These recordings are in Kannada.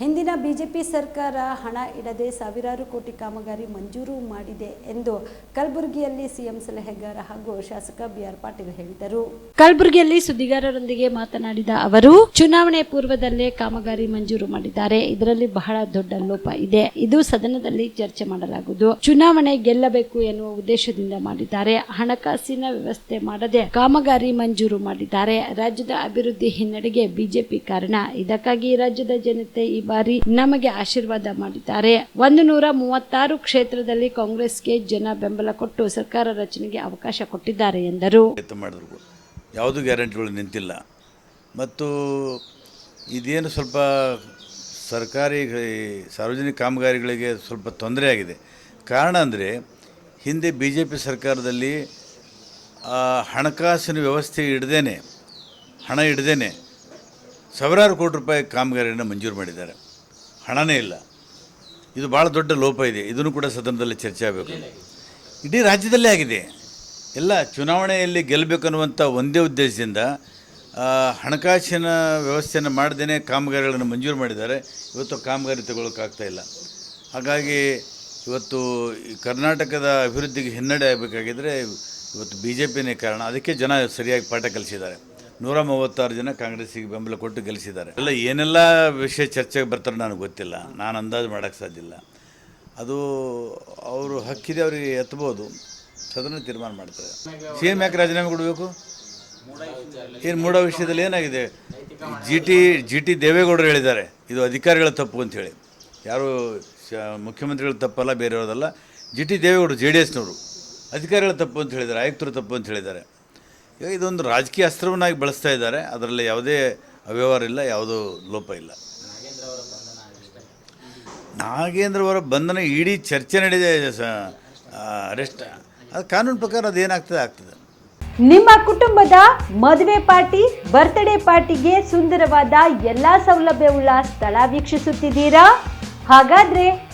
ಹಿಂದಿನ ಬಿಜೆಪಿ ಸರ್ಕಾರ ಹಣ ಇಡದೆ ಸಾವಿರಾರು ಕೋಟಿ ಕಾಮಗಾರಿ ಮಂಜೂರು ಮಾಡಿದೆ ಎಂದು ಕಲಬುರಗಿಯಲ್ಲಿ ಸಿಎಂ ಸಲಹೆಗಾರ ಹಾಗೂ ಶಾಸಕ ಬಿಆರ್ ಪಾಟೀಲ್ ಹೇಳಿದರು. ಕಲಬುರಗಿಯಲ್ಲಿ ಸುದ್ದಿಗಾರರೊಂದಿಗೆ ಮಾತನಾಡಿದ ಅವರು, ಚುನಾವಣೆ ಪೂರ್ವದಲ್ಲೇ ಕಾಮಗಾರಿ ಮಂಜೂರು ಮಾಡಿದ್ದಾರೆ. ಇದರಲ್ಲಿ ಬಹಳ ದೊಡ್ಡ ಲೋಪ ಇದೆ. ಇದು ಸದನದಲ್ಲಿ ಚರ್ಚೆ ಮಾಡಲಾಗುವುದು. ಚುನಾವಣೆ ಗೆಲ್ಲಬೇಕು ಎನ್ನುವ ಉದ್ದೇಶದಿಂದ ಮಾಡಿದ್ದಾರೆ. ಹಣಕಾಸಿನ ವ್ಯವಸ್ಥೆ ಮಾಡದೆ ಕಾಮಗಾರಿ ಮಂಜೂರು ಮಾಡಿದ್ದಾರೆ. ರಾಜ್ಯದ ಅಭಿವೃದ್ಧಿ ಹಿನ್ನಡೆಗೆ ಬಿಜೆಪಿ ಕಾರಣ. ಇದಕ್ಕಾಗಿ ರಾಜ್ಯದ ಜನತೆ ಈ ಬಾರಿ ನಮಗೆ ಆಶೀರ್ವಾದ ಮಾಡಿದ್ದಾರೆ. ಒಂದು ನೂರ ಮೂವತ್ತಾರು ಕ್ಷೇತ್ರದಲ್ಲಿ ಕಾಂಗ್ರೆಸ್ಗೆ ಜನ ಬೆಂಬಲ ಕೊಟ್ಟು ಸರ್ಕಾರ ರಚನೆಗೆ ಅವಕಾಶ ಕೊಟ್ಟಿದ್ದಾರೆ ಎಂದರು. ಯಾವುದು ಗ್ಯಾರಂಟಿಗಳು ನಿಂತಿಲ್ಲ. ಮತ್ತು ಇದೇನು ಸ್ವಲ್ಪ ಸರ್ಕಾರಿ ಸಾರ್ವಜನಿಕ ಕಾಮಗಾರಿಗಳಿಗೆ ಸ್ವಲ್ಪ ತೊಂದರೆ ಆಗಿದೆ. ಕಾರಣ ಅಂದರೆ ಹಿಂದೆ ಬಿ ಜೆ ಪಿ ಸರ್ಕಾರದಲ್ಲಿ ಹಣಕಾಸಿನ ವ್ಯವಸ್ಥೆ ಇಡದೇನೆ ಹಣ ಇಡ್ದೇನೆ ಸಾವಿರಾರು ಕೋಟಿ ರೂಪಾಯಿ ಕಾಮಗಾರಿಯನ್ನು ಮಂಜೂರು ಮಾಡಿದ್ದಾರೆ. ಹಣನೇ ಇಲ್ಲ. ಇದು ಭಾಳ ದೊಡ್ಡ ಲೋಪ ಇದೆ. ಇದನ್ನು ಕೂಡ ಸದನದಲ್ಲಿ ಚರ್ಚೆ ಆಗಬೇಕು. ಇಡೀ ರಾಜ್ಯದಲ್ಲೇ ಆಗಿದೆ. ಎಲ್ಲ ಚುನಾವಣೆಯಲ್ಲಿ ಗೆಲ್ಲಬೇಕನ್ನುವಂಥ ಒಂದೇ ಉದ್ದೇಶದಿಂದ ಹಣಕಾಸಿನ ವ್ಯವಸ್ಥೆಯನ್ನು ಮಾಡದೇ ಕಾಮಗಾರಿಗಳನ್ನು ಮಂಜೂರು ಮಾಡಿದ್ದಾರೆ. ಇವತ್ತು ಕಾಮಗಾರಿ ತಗೊಳ್ಳೋಕ್ಕಾಗ್ತಾ ಇಲ್ಲ. ಹಾಗಾಗಿ ಇವತ್ತು ಕರ್ನಾಟಕದ ಅಭಿವೃದ್ಧಿಗೆ ಹಿನ್ನಡೆ ಆಗಬೇಕಾಗಿದ್ದರೆ ಇವತ್ತು ಬಿ ಜೆ ಪಿನೇ ಕಾರಣ. ಅದಕ್ಕೆ ಜನ ಸರಿಯಾಗಿ ಪಾಠ ಕಲಿಸಿದ್ದಾರೆ. ನೂರ ಮೂವತ್ತಾರು ಜನ ಕಾಂಗ್ರೆಸ್ಸಿಗೆ ಬೆಂಬಲ ಕೊಟ್ಟು ಗೆಲ್ಲಿಸಿದ್ದಾರೆ ಎಲ್ಲ ಏನೆಲ್ಲ ವಿಷಯ ಚರ್ಚೆಗೆ ಬರ್ತಾರೆ ನನಗೆ ಗೊತ್ತಿಲ್ಲ. ನಾನು ಅಂದಾಜು ಮಾಡೋಕ್ಕೆ ಸಾಧ್ಯ ಇಲ್ಲ. ಅದು ಅವರು ಹಕ್ಕಿದೆ ಅವರಿಗೆ ಎತ್ತಬೋದು ಸದನ ತೀರ್ಮಾನ ಮಾಡ್ತಾರೆ. ಸಿ ಎಂ ಯಾಕೆ ರಾಜೀನಾಮೆ ಕೊಡಬೇಕು? ಏನು ಮೂಡೋ ವಿಷಯದಲ್ಲಿ ಏನಾಗಿದೆ? ಜಿ ಟಿ ಜಿ ಟಿ ದೇವೇಗೌಡರು ಹೇಳಿದ್ದಾರೆ, ಇದು ಅಧಿಕಾರಿಗಳ ತಪ್ಪು ಅಂತೇಳಿ ಯಾರು ಮುಖ್ಯಮಂತ್ರಿಗಳ ತಪ್ಪಲ್ಲ, ಬೇರೆಯವ್ರದಲ್ಲ. ಜಿ ಟಿ ದೇವೇಗೌಡರು, ಜೆ ಡಿ ಎಸ್ನವರು ಅಧಿಕಾರಿಗಳ ತಪ್ಪು ಅಂತ ಹೇಳಿದ್ದಾರೆ, ಆಯುಕ್ತರು ತಪ್ಪು ಅಂತ ಹೇಳಿದ್ದಾರೆ. ಈಗ ಇದೊಂದು ರಾಜಕೀಯ ಅಸ್ತ್ರವನ್ನಾಗಿ ಬಳಸ್ತಾ ಇದ್ದಾರೆ. ಅದರಲ್ಲಿ ಯಾವುದೇ ಅವ್ಯವಹಾರ ಇಲ್ಲ ಯಾವುದೂ ಲೋಪ ಇಲ್ಲ. ನಾಗೇಂದ್ರ ಅವರ ಬಂಧನ ಇಡೀ ಚರ್ಚೆ ನಡೆದಿದೆ ಅರೆಸ್ಟ್ ಅದು ಕಾನೂನು ಪ್ರಕಾರ ಅದೇನಾಗ್ತದೆ ಆಗ್ತದೆ. ನಿಮ್ಮ ಕುಟುಂಬದ ಮದುವೆ ಪಾರ್ಟಿ ಬರ್ತ್ಡೇ ಪಾರ್ಟಿಗೆ ಸುಂದರವಾದ ಎಲ್ಲಾ ಸೌಲಭ್ಯವುಳ್ಳ ಸ್ಥಳ ವೀಕ್ಷಿಸುತ್ತಿದ್ದೀರಾ? ಹಾಗಾದ್ರೆ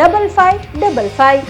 double five double five